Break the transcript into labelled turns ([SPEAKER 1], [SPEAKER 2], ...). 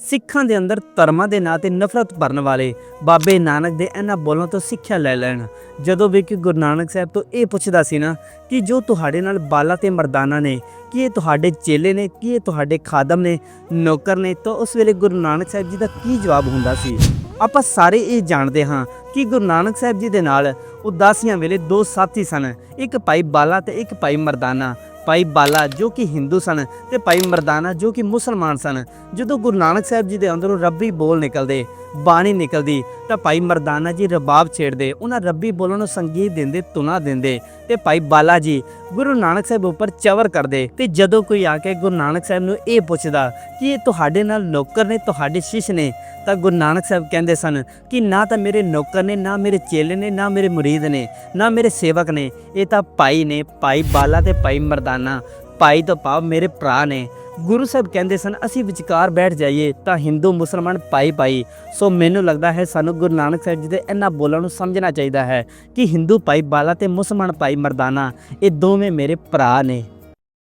[SPEAKER 1] ਸਿੱਖਾਂ ਦੇ ਅੰਦਰ ਧਰਮਾਂ ਦੇ ਨਾਂ ਤੇ ਨਫ਼ਰਤ ਭਰਨ ਵਾਲੇ ਬਾਬੇ ਨਾਨਕ ਦੇ ਇਹਨਾਂ ਬੋਲਾਂ ਤੋਂ ਸਿੱਖਿਆ ਲੈ ਲੈਣ। ਜਦੋਂ ਵੀ ਕਿ ਗੁਰੂ ਨਾਨਕ ਸਾਹਿਬ ਤੋਂ ਇਹ ਪੁੱਛਦਾ ਸੀ ਨਾ ਕਿ ਜੋ ਤੁਹਾਡੇ ਨਾਲ ਬਾਲਾ ਤੇ ਮਰਦਾਨਾ ਨੇ, ਕੀ ਇਹ ਤੁਹਾਡੇ ਚੇਲੇ ਨੇ, ਕੀ ਇਹ ਤੁਹਾਡੇ ਖਾਦਮ ਨੇ, ਨੌਕਰ ਨੇ, ਤਾਂ ਉਸ ਵੇਲੇ ਗੁਰੂ ਨਾਨਕ ਸਾਹਿਬ ਜੀ ਦਾ ਕੀ ਜਵਾਬ ਹੁੰਦਾ ਸੀ? ਆਪਾਂ ਸਾਰੇ ਇਹ ਜਾਣਦੇ ਹਾਂ ਕਿ ਗੁਰੂ ਨਾਨਕ ਸਾਹਿਬ ਜੀ ਦੇ ਨਾਲ ਉਦਾਸੀਆਂ ਵੇਲੇ ਦੋ ਸਾਥੀ ਸਨ, ਇੱਕ ਭਾਈ ਬਾਲਾ ਤੇ ਇੱਕ ਭਾਈ ਮਰਦਾਨਾ। ਭਾਈ ਬਾਲਾ ਜੋ ਕਿ ਹਿੰਦੂ ਸਨ ਤੇ ਭਾਈ ਮਰਦਾਨਾ ਜੋ ਕਿ ਮੁਸਲਮਾਨ ਸਨ। ਜਦੋਂ ਗੁਰੂ ਨਾਨਕ ਸਾਹਿਬ ਜੀ ਦੇ ਅੰਦਰੋਂ ਰੱਬੀ ਬੋਲ ਨਿਕਲਦੇ ਬਾਣੀ ਨਿਕਲਦੀ, ਤਾਂ ਭਾਈ ਮਰਦਾਨਾ ਜੀ ਰਬਾਬ ਛੇੜਦੇ, ਉਹਨਾਂ ਰੱਬੀ ਬੋਲਣ ਨੂੰ ਸੰਗੀਤ ਦਿੰਦੇ ਤੁਨਾ ਦਿੰਦੇ, ਤੇ ਭਾਈ ਬਾਲਾ ਜੀ ਗੁਰੂ ਨਾਨਕ ਸਾਹਿਬ ਉੱਪਰ ਚਵਰ ਕਰਦੇ। ਤੇ ਜਦੋਂ ਕੋਈ ਆ ਕੇ ਗੁਰੂ ਨਾਨਕ ਸਾਹਿਬ ਨੂੰ ਇਹ ਪੁੱਛਦਾ ਕਿ ਇਹ ਤੁਹਾਡੇ ਨਾਲ ਨੌਕਰ ਨੇ, ਤੁਹਾਡੇ ਸ਼ਿਸ਼ ਨੇ, ਤਾਂ ਗੁਰੂ ਨਾਨਕ ਸਾਹਿਬ ਕਹਿੰਦੇ ਸਨ ਕਿ ਨਾ ਤਾਂ ਮੇਰੇ ਨੌਕਰ ਨੇ, ਨਾ ਮੇਰੇ ਚੇਲੇ ਨੇ, ਨਾ ਮੇਰੇ ਮੁਰੀਦ ਨੇ, ਨਾ ਮੇਰੇ ਸੇਵਕ ਨੇ, ਇਹ ਤਾਂ ਭਾਈ ਨੇ, ਭਾਈ ਬਾਲਾ ਤੇ ਭਾਈ ਮਰਦਾਨਾ, ਭਾਈ ਤੋਂ ਭਾਵ ਮੇਰੇ ਭਰਾ ਨੇ। ਗੁਰੂ ਸਾਹਿਬ ਕਹਿੰਦੇ ਸਨ, ਅਸੀਂ ਵਿਚਕਾਰ ਬੈਠ ਜਾਈਏ ਤਾਂ ਹਿੰਦੂ, ਮੁਸਲਮਾਨ ਭਾਈ ਭਾਈ। ਸੋ ਮੈਨੂੰ ਲੱਗਦਾ ਹੈ ਸਾਨੂੰ ਗੁਰੂ ਨਾਨਕ ਸਾਹਿਬ ਜੀ ਦੇ ਇਹਨਾਂ ਬੋਲਾਂ ਨੂੰ ਸਮਝਣਾ ਚਾਹੀਦਾ ਹੈ ਕਿ ਹਿੰਦੂ ਭਾਈ ਬਾਲਾ ਤੇ ਮੁਸਲਮਾਨ ਭਾਈ ਮਰਦਾਨਾ, ਇਹ ਦੋਵੇਂ ਮੇਰੇ ਭਰਾ ਨੇ।